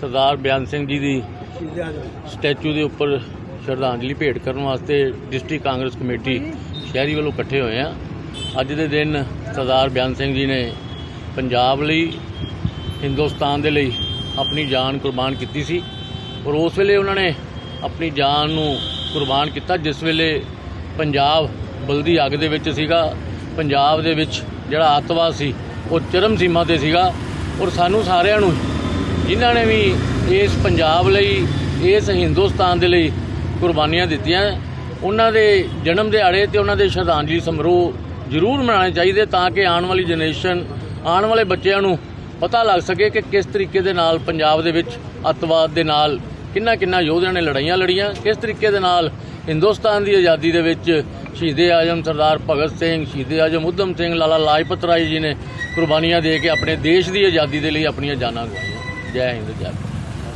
ਸਰਦਾਰ ਬਿਆਨ ਸਿੰਘ ਜੀ ਦੀ ਸਟੈਚੂ ਦੇ ਉੱਪਰ ਸ਼ਰਧਾਂਜਲੀ ਭੇਟ ਕਰਨ ਵਾਸਤੇ ਡਿਸਟ੍ਰਿਕਟ ਕਾਂਗਰਸ ਕਮੇਟੀ ਸ਼ਹਿਰੀ ਵੱਲੋਂ ਇਕੱਠੇ ਹੋਏ ਆ ਅੱਜ ਦੇ ਦਿਨ ਸਰਦਾਰ ਬਿਆਨ ਸਿੰਘ ਜੀ ਨੇ ਪੰਜਾਬ ਲਈ ਹਿੰਦੁਸਤਾਨ ਦੇ ਲਈ ਆਪਣੀ ਜਾਨ ਕੁਰਬਾਨ ਕੀਤੀ ਸੀ ਔਰ ਉਸ ਵੇਲੇ ਉਹਨਾਂ ਨੇ ਆਪਣੀ ਜਾਨ ਨੂੰ ਕੁਰਬਾਨ ਕੀਤਾ ਜਿਸ ਵੇਲੇ ਪੰਜਾਬ ਬਲਦੀ ਅੱਗ ਦੇ ਵਿੱਚ ਸੀਗਾ। ਪੰਜਾਬ ਦੇ ਵਿੱਚ ਜਿਹੜਾ ਅੱਤਵਾਦ ਸੀ ਉਹ ਚਰਮ ਸੀਮਾ ਤੇ ਸੀਗਾ ਔਰ ਸਾਨੂੰ ਸਾਰਿਆਂ ਨੂੰ ਜਿਨ੍ਹਾਂ ਨੇ ਵੀ ਇਸ ਪੰਜਾਬ ਲਈ, ਇਸ ਹਿੰਦੁਸਤਾਨ ਦੇ ਲਈ ਕੁਰਬਾਨੀਆਂ ਦਿੱਤੀਆਂ, ਉਹਨਾਂ ਦੇ ਜਨਮ ਦਿਹਾੜੇ ਤੇ ਉਹਨਾਂ ਦੇ ਸ਼ਰਧਾਂਜਲੀ ਸਮਾਰੋਹ ਜ਼ਰੂਰ ਮਨਾਉਣੇ ਚਾਹੀਦੇ ਤਾਂ ਕਿ ਆਉਣ ਵਾਲੀ ਜਨਰੇਸ਼ਨ, ਆਉਣ ਵਾਲੇ ਬੱਚਿਆਂ ਨੂੰ ਪਤਾ ਲੱਗ ਸਕੇ ਕਿ ਕਿਸ ਤਰੀਕੇ ਦੇ ਨਾਲ ਪੰਜਾਬ ਦੇ ਵਿੱਚ ਅੱਤਵਾਦ ਦੇ ਨਾਲ ਕਿੰਨਾ ਕਿੰਨਾ ਯੋਧਿਆਂ ਨੇ ਲੜਾਈਆਂ ਲੜੀਆਂ, ਕਿਸ ਤਰੀਕੇ ਦੇ ਨਾਲ ਹਿੰਦੁਸਤਾਨ ਦੀ ਆਜ਼ਾਦੀ ਦੇ ਵਿੱਚ ਸ਼ਹੀਦੇ ਆਜਮ ਸਰਦਾਰ ਭਗਤ ਸਿੰਘ, ਸ਼ਹੀਦੇ ਆਜਮ ਉਦਮ ਸਿੰਘ, ਲਾਲਾ ਲਾਜਪਤ ਰਾਏ ਜੀ ਨੇ ਕੁਰਬਾਨੀਆਂ ਦੇ ਕੇ ਆਪਣੇ ਦੇਸ਼ ਦੀ ਆਜ਼ਾਦੀ ਦੇ ਲਈ ਆਪਣੀਆਂ ਜਾਨਾਂ ਗਵਾਈਆਂ। Yeah, look up.